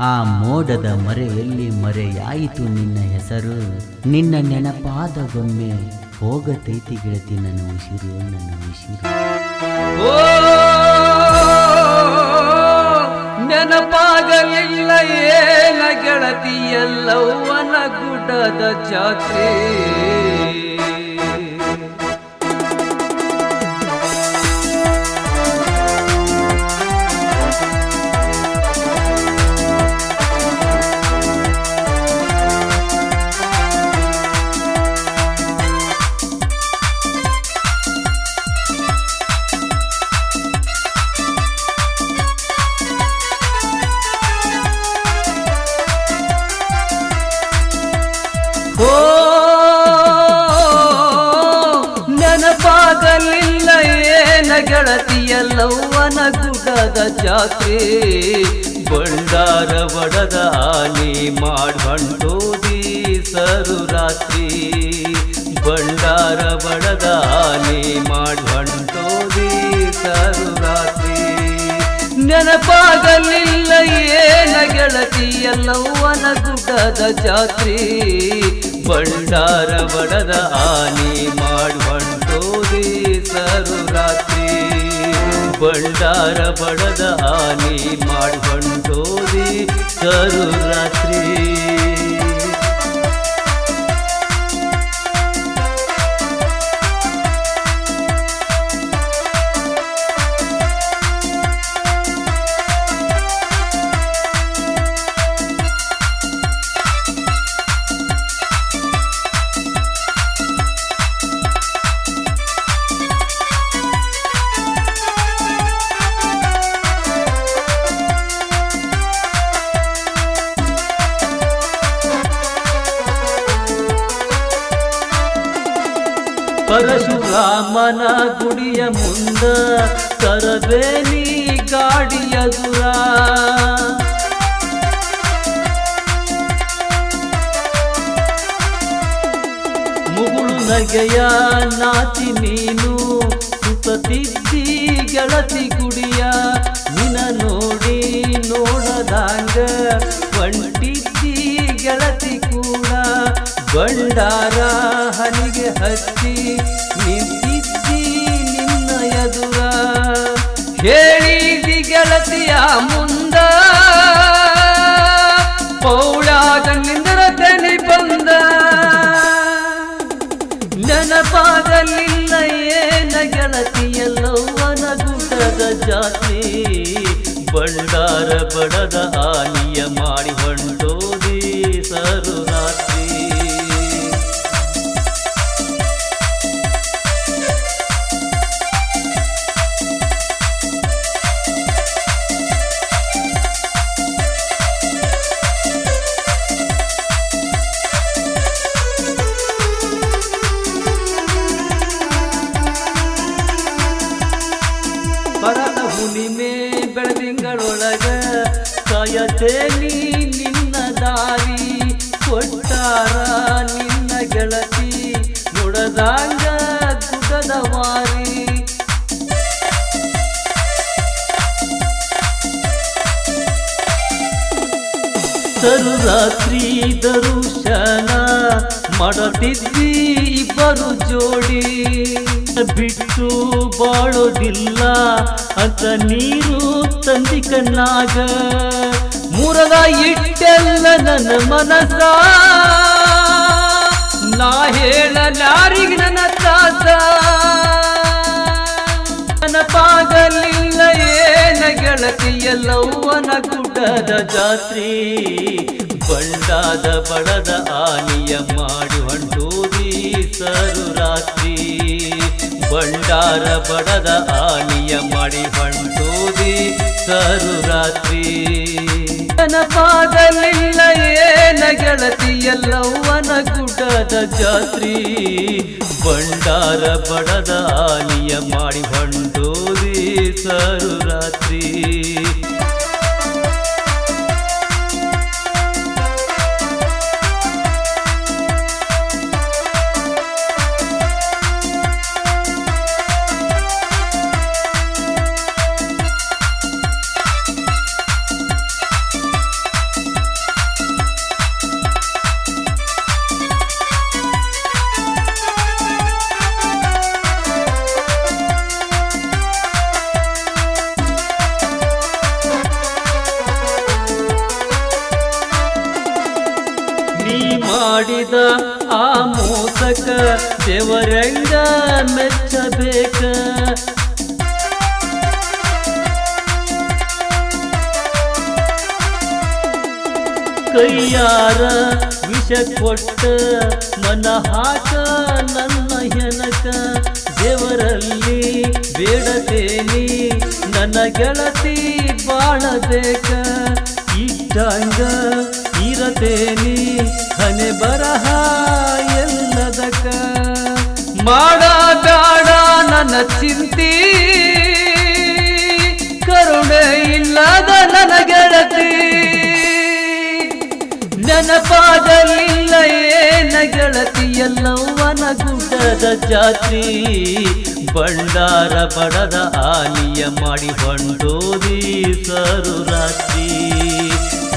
ಆ ಮೋಡದ ಮರೆಯಲ್ಲಿ ಮರೆಯಾಯಿತು ನಿನ್ನ ಹೆಸರು. ನಿನ್ನ ನೆನಪಾದಗೊಮ್ಮೆ ಹೋಗತೈತಿ ಗೆಳತಿ, ನನ್ನ ಉಸಿರು ನನ್ನ ಉಸಿರು. ನೆನಪಾಗಲಿಲ್ಲ ಏನ ಗೆಳತಿ ಎಲ್ಲವನ ಗುಡದ ಜಾತ್ರೆ. ಎಲ್ಲವ್ವನ ಗುಡದ ಜಾತ್ರೆ. ಬಂಡಾರ ಬಡದ ಆನೆ ಮಾಡ್ಬಂಡೋದಿ ಸರು ರಾತ್ರಿ ಬಂಡಾರ ಬಡದ ಆನೆ ಮಾಡ್ಬಂಡೋದಿ ಸರು ರಾತ್ರಿ ನೆನಪಾಗಲಿಲ್ಲ ಏನ ಗೆಳತಿ ಎಲ್ಲವ್ವನ ಗುಡದ ಜಾತ್ರೆ. ಬಂಡಾರ ಬಡದ ಆನೆ ಮಾಡ್ಬಂಡೋದಿ ಸರು ರಾತ್ರಿ ಬಂಡಾರ ಬಡದ ಆನಿ ಕರು ರಾತ್ರಿ ಪರಶುರಾಮನ ಗುಡಿಯ ಮುಂದ ಕರಬೇನಿ ಗಾಡಿಯ ದುರ ಮುಗುಳು ನಗೆಯ ನಾಚಿ ನೀನು ಸುತ್ತಿದ್ದಿ ಗೆಳತಿ ಗುಡಿಯ. ನಿನ ನೋಡಿ ನೋಡದಾಂಗ ಬಂಟಿದ್ದಿ ಗೆಳತಿ ಕೂಡ. ಬಂಡಾರ ಹನಿಗೆ ಹಚ್ಚಿ ನಿಂತಿದ್ದಿ ನಿನ್ನ ಎದುರ. ಹೇಳಿದಿ ಗೆಳತಿಯ ಮುಂದ ಪೌಳಾಗ ನಿಂದರ ತನಿ ಬಂದ. ನೆನಪಾಗಲಿಲ್ಲ ಏನ ಗೆಳತಿಯಲ್ಲವನ ಗುಡದ ಜಾತಿ ಬಂಡಾರ ಬಡದ ಆಲಿಯ ಮಾಡಿ ಹೊಂಟೋದಿ ಸರು ಕಾಯತೇನಿ ನಿನ್ನ ದಾರಿ, ಕೊಟ್ಟಾರ ನಿನ್ನ ಗೆಳತಿ, ನುಡದಾಂಗ ಗುಡದ ವಾರಿ. ತರು ರಾತ್ರಿ ದರುಶನ ಮಾಡತಿದ್ವಿ ಇಬ್ಬರು ಜೋಡಿ. ಬಿಟ್ಟು ಬಾಳೋದಿಲ್ಲ, ಅಂತ ನೀರು ತಂದಿ ಕಣ್ಣಾಗ. ಮುರದ ಇಟ್ಟೆಲ್ಲ ನನ್ನ ಮನಸ ನಾ ಹೇಳಲಾರಿಗ ನನ್ನ ತ್ರಾಸ. ನನಪಾಗಲಿಲ್ಲ ಏನ ಗೆಳತಿಯಲ್ಲವ್ವನ ಕುಟದ ಜಾತ್ರಿ. ಬಂಡಾದ ಬಡದ ಆನಿಯ ಮಾಡು ಹಂಡೂರಿ ಸರು ರಾತ್ರಿ. ಬಂಡಾರ ಬಡದ ಆನಿಯ ಮಾಡಿ ಹಂಡೂರಿ ಸರು ರಾತ್ರಿ. ನೆನಪಾಗಲಿಲ್ಲ ಏನ ಗೆಳತಿ ಎಲ್ಲವ್ವನ ಗುಡ್ಡದ ಜಾತ್ರಿ. ಬಂಡಾರ ಬಡದ ಆಲಿಯ ಮಾಡಿ ಬಂಡೋದಿ ಸರು ರಾತ್ರಿ ಮೋಸಕ ದೇವರಂಗ ಮೆಚ್ಚಬೇಕ. ಕೈಯಾರ ವಿಷ ಕೊಟ್ಟ ಮನ ಹಾಕ, ನನ್ನ ಹೆನಕ ದೇವರಲ್ಲಿ ಬೇಡತೇನಿ, ನನ್ನ ಗೆಳತಿ ಬಾಳಬೇಕ ಇಷ್ಟಂಗ ಇರತೇನಿ ಹನೆ ಬರಹ ಮಾಡಬೇಡ ನನ್ನ ಚಿಂತಿ. ಕರುಣೆ ಇಲ್ಲದ ನನ್ನ ಗೆಳತಿ. ನೆನಪಾದಲ್ಲಿಲ್ಲ ಏನ ಗೆಳತಿ ಎಲ್ಲವನ ಗುಡ್ಡದ ಜಾತ್ರಿ. ಬಂಡಾರ ಬಡದ ಆಲಿಯ ಮಾಡಿ ಬಂಡೋದಿ ಸರು ರಾತ್ರಿ.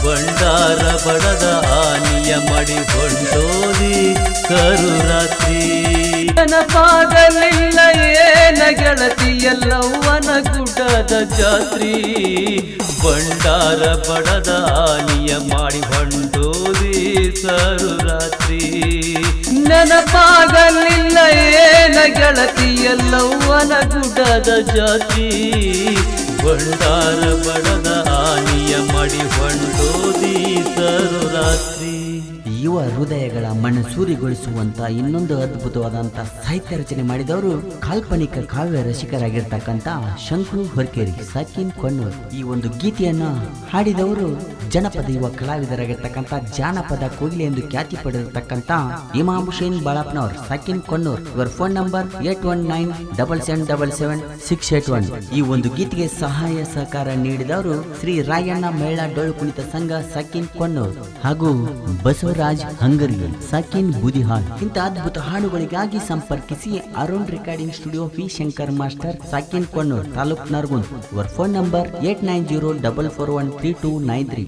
ಬಂಡಾರ ಬಡದ ಆಲಿಯ ಮಾಡಿ ಬಂಡೋದಿ ಕರು ರಾತ್ರಿ. ನೆನಪಾಗಲಿಲ್ಲ ಏನ ಗೆಳತಿ ಎಲ್ಲವನ ಗುಡ್ಡದ ಜಾತ್ರಿ. ಬಂಡಾರ ಬಡದ ಆಲಿಯ ಮಾಡಿ ಬಂಡೋದಿ ಸರು ರಾತ್ರಿ. ನೆನಪಾಗಲಿಲ್ಲ ಏನ ಗೆಳತಿ ಎಲ್ಲವನ ಗುಡ್ಡದ ಜಾತ್ರಿ. ಬಂಡಾರ ಬಡದ ಆಲಿಯ ಮಾಡಿ ಬಂಡೋದಿ ಸರು ರಾತ್ರಿ. ಯುವ ಹೃದಯಗಳ ಮನಸೂರಿಗೊಳಿಸುವಂತ ಇನ್ನೊಂದು ಅದ್ಭುತವಾದಂತ ಸಾಹಿತ್ಯ ರಚನೆ ಮಾಡಿದವರು ಕಾಲ್ಪನಿಕ ಕಾವ್ಯ ರಸಿಕರಾಗಿರ್ತಕ್ಕಂತ ಶಂಕು ಹೊರ್ಕೇರಿ ಸಕಿನ್ ಕೊನ್ನೂರ್ ಈ ಒಂದು ಗೀತೆಯನ್ನ ಹಾಡಿದವರು ಜನಪದ ಯುವ ಕಲಾವಿದರಾಗಿರ್ತಕ್ಕಂಥ ಜಾನಪದ ಕೋಗಿಲೆ ಎಂದು ಖ್ಯಾತಿ ಪಡೆದಿರತಕ್ಕಂತ ಇಮಾಮ್ ಹುಸೇನ್ ಬಾಳಪ್ಪನವ್ರು ಸಕಿನ್ ಕೊನ್ನೂರ್ ಇವರ phone number eight one nine double seven double seven six eight one ಈ ಒಂದು ಗೀತೆಗೆ ಸಹಾಯ ಸಹಕಾರ ನೀಡಿದವರು ಶ್ರೀ ರಾಯಣ್ಣ ಮಹಿಳಾ ಡೊಳ್ಳು ಕುಣಿತ ಸಂಘ ಸಕಿನ್ ಕೊನ್ನೂರ್ ಹಾಗೂ ಬಸವರಾಜ್ ಹಂಗರಿ ಸಕಿನ್ ಬುದಿಹಾಳ್ ಇಂಥ ಅದ್ಭುತ ಹಾಡುಗಳಿಗಾಗಿ ಸಂಪರ್ಕಿಸಿ Arun recording studio V Shankar master ಸಕಿನ್ Konnur taluk Nargund. Hour phone number eight nine zero double four one three two nine three